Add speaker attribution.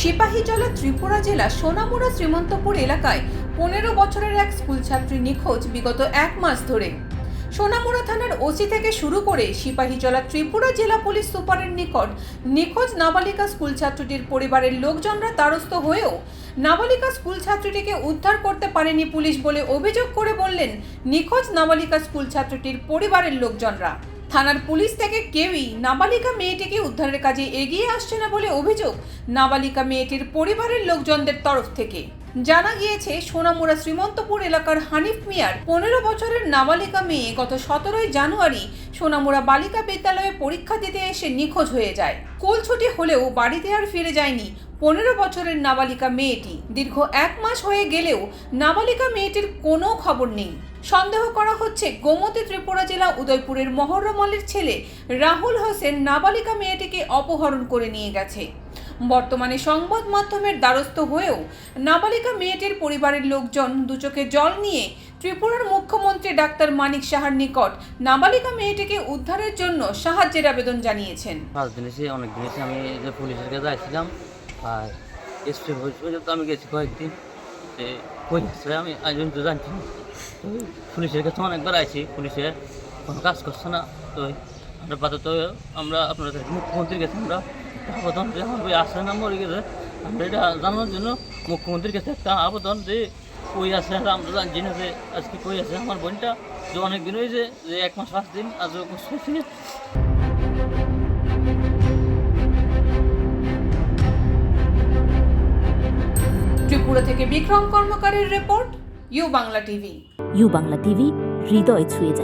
Speaker 1: সিপাহীজলা ত্রিপুরা জেলা সোনামুড়া শ্রীমন্তপুর এলাকায় পনেরো বছরের এক স্কুল ছাত্রী নিখোঁজ বিগত এক মাস ধরে। সোনামুড়া থানার ওসি থেকে শুরু করে সিপাহীজলা ত্রিপুরা জেলা পুলিশ সুপারের নিকট নিখোঁজ নাবালিকা স্কুল ছাত্রীটির পরিবারের লোকজনরা দ্বারস্থ হয়েও নাবালিকা স্কুল ছাত্রীটিকে উদ্ধার করতে পারেনি পুলিশ বলে অভিযোগ করে বললেন নিখোঁজ নাবালিকা স্কুল ছাত্রীটির পরিবারের লোকজনরা। থানার পুলিশ থেকে কেউই নাবালিকা মেয়েটিকে উদ্ধারের কাজে এগিয়ে আসছে না বলে অভিযোগ নাবালিকা মেয়েটির পরিবারের লোকজনদের তরফ থেকে। জানা গিয়েছে, সোনামুড়া শ্রীমন্তপুর এলাকার হানিফ মিয়ার পনেরো বছরের নাবালিকা মেয়ে গত সতেরোই জানুয়ারি সোনামুড়া বালিকা বিদ্যালয়ে পরীক্ষা দিতে এসে নিখোঁজ হয়ে যায়। স্কুল ছুটি হলেও বাড়িতে আর ফিরে যায়নি পনেরো বছরের নাবালিকা মেয়েটি। দীর্ঘ এক মাস হয়ে গেলেও নাবালিকা মেয়েটির কোনো খবর নেই। সন্দেহ করা হচ্ছে গোমতী ত্রিপুরা জেলা উদয়পুরের মহরম আলীর ছেলে রাহুল হোসেন নাবালিকা মেয়েটিকে অপহরণ করে নিয়ে গেছে। বর্তমানে সংবাদ মাধ্যমের দ্বারস্থ হয়েও নাবালিকা মেয়েটির পরিবারের লোকজন দুচোখে জল নিয়ে ত্রিপুরার মুখ্যমন্ত্রী ডাক্তার মানিক সাহার নিকট নাবালিকা মেয়েটিকে উদ্ধারের জন্য সাহায্যের আবেদন জানিয়েছেন।
Speaker 2: পাঁচ দিন এসে অনেক দিন এসে আমি যে পুলিশের কাছে আসছিলাম, আর এসপি পর্যন্ত আমি গেছি কয়েকদিন। আমি আজ পর্যন্ত জানছি পুলিশের কাছে অনেকবার আইছি পুলিশে কোনো কাজ করছে না। তো আমরা পাতা আমরা আপনার কাছে, মুখ্যমন্ত্রীর কাছে আমরা আবেদন যে আমার বই আসে না মরে গেছে আমরা এটা জানানোর জন্য মুখ্যমন্ত্রীর কাছে একটা আবেদন যে কই আছে? আর আমরা জানি না যে আজকে কই আছে আমার বোনটা। যে অনেক দিন হয়েছে যে এক মাস পাঁচ দিন আজও করছে।
Speaker 1: ত্রিপুরা থেকে Bikram কর্মকারের report U Bangla TV.
Speaker 3: U Bangla TV হৃদয় ছুঁয়ে যায়।